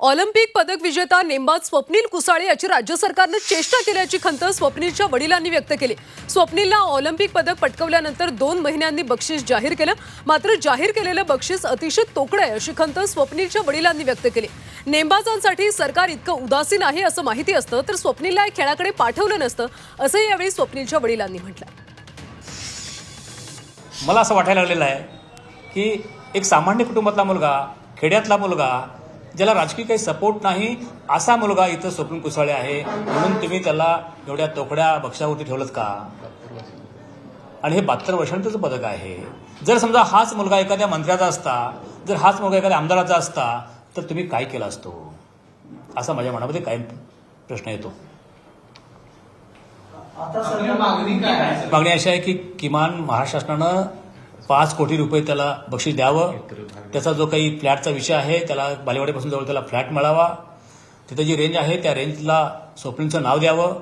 Olympic पदक विजेता नेमबाज स्वप्नील कुसाळे याची राज्य सरकारनं चेष्टा केल्याची खंत स्वप्नीलच्या वडिलांनी व्यक्त केली. स्वप्नीलला ऑलिम्पिक पदक पटकवल्यानंतर दोन महिन्यांनी बक्षीस जाहीर केलं. मात्र जाहीर केलेलं बक्षीस अतिशय तोकडं आहे अशी खंत स्वप्नीलच्या वडिलांनी व्यक्त केली. नेमबाजांसाठी सरकार इतकं उदासीन आहे असं माहिती असतं तर स्वप्नीलला या खेळाकडे पाठवलं नसतं असंही यावेळी स्वप्नीलच्या वडिलांनी म्हटलं. मला असं वाटायला लागलेलं आहे की एक सामान्य कुटुंबातला मुलगा खेड्यातला मुलगा ज्याला राजकीय काही सपोर्ट नाही असा मुलगा इथं स्वप्न कुसाळे आहे. म्हणून तुम्ही त्याला एवढ्या तोकड्या बक्षावरती ठेवलं का? आणि हे बहात्तर वर्षांचं पदक आहे. जर समजा हाच मुलगा एखाद्या मंत्र्याचा असता जर हाच मुलगा एखाद्या आमदाराचा असता तर तुम्ही काय केलं असतो? असा माझ्या मनामध्ये कायम प्रश्न येतो. काय मागणी अशी आहे की किमान महाराष्ट्र शासनानं पाच कोटी रुपये त्याला बक्षीस द्यावं. त्याचा जो काही फ्लॅटचा विषय आहे त्याला बालेवाडीपासून जवळ त्याला फ्लॅट मिळावा. तिथं जी रेंज आहे त्या रेंजला स्वप्नीलचं नाव द्यावं.